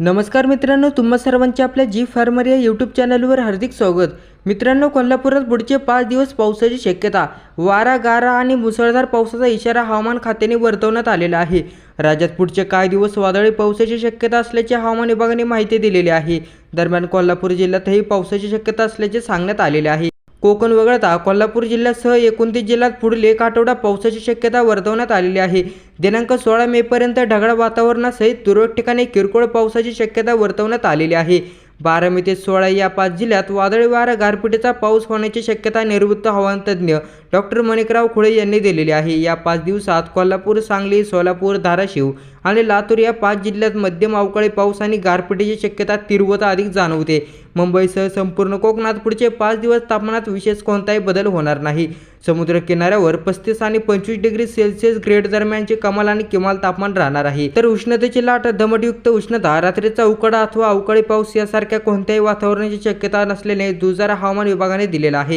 नमस्कार मित्रांनो तुम्हा सर्वांचे आपल्या जी फार्मर या यूट्यूब चॅनलवर हार्दिक स्वागत. मित्रांनो कोल्हापुरात पुढचे पाच दिवस पावसाची शक्यता वारा गारा आणि मुसळधार पावसाचा इशारा हवामान खात्याने वर्तवण्यात आलेला आहे. राज्यात पुढचे काही दिवस वादळी पावसाची शक्यता असल्याचे हवामान विभागाने माहिती दिलेली आहे. दरम्यान कोल्हापूर जिल्ह्यातही पावसाची शक्यता असल्याचे सांगण्यात आलेले आहे. कोकण वगळता कोल्हापूर जिल्ह्यासह एकोणतीस जिल्ह्यात पुढील एक आठवडा पावसाची शक्यता वर्तवण्यात आलेली आहे. दिनांक सोळा मेपर्यंत ढगाळ वातावरणासहित तुरळक ठिकाणी किरकोळ पावसाची शक्यता वर्तवण्यात आलेली आहे. बारामी ते सोळा या पाच जिल्ह्यात वादळी वारा गारपिटीचा पाऊस होण्याची शक्यता निवृत्त हवामान तज्ज्ञ डॉक्टर मणिकराव खुळे यांनी दिलेली आहे. या पाच दिवसात कोल्हापूर सांगली सोलापूर धाराशिव आणि लातूर या पाच जिल्ह्यात मध्यम अवकाळी पाऊस आणि गारपिटीची शक्यता तीव्रता अधिक जाणवते. मुंबईसह संपूर्ण कोकणात पुढचे पाच दिवस तापमानात विशेष कोणताही बदल होणार नाही. समुद्र किनाऱ्यावर पस्तीस आणि पंचवीस डिग्री सेल्सिअस ग्रेड दरम्यानचे कमाल आणि किमाल तापमान राहणार आहे. तर उष्णतेची लाट दमटयुक्त उष्णता रात्रीचा उकडा अथवा अवकाळी पाऊस यासारख्या कोणत्याही वातावरणाची शक्यता नसल्याने दुजारा हवामान विभागाने दिलेला आहे.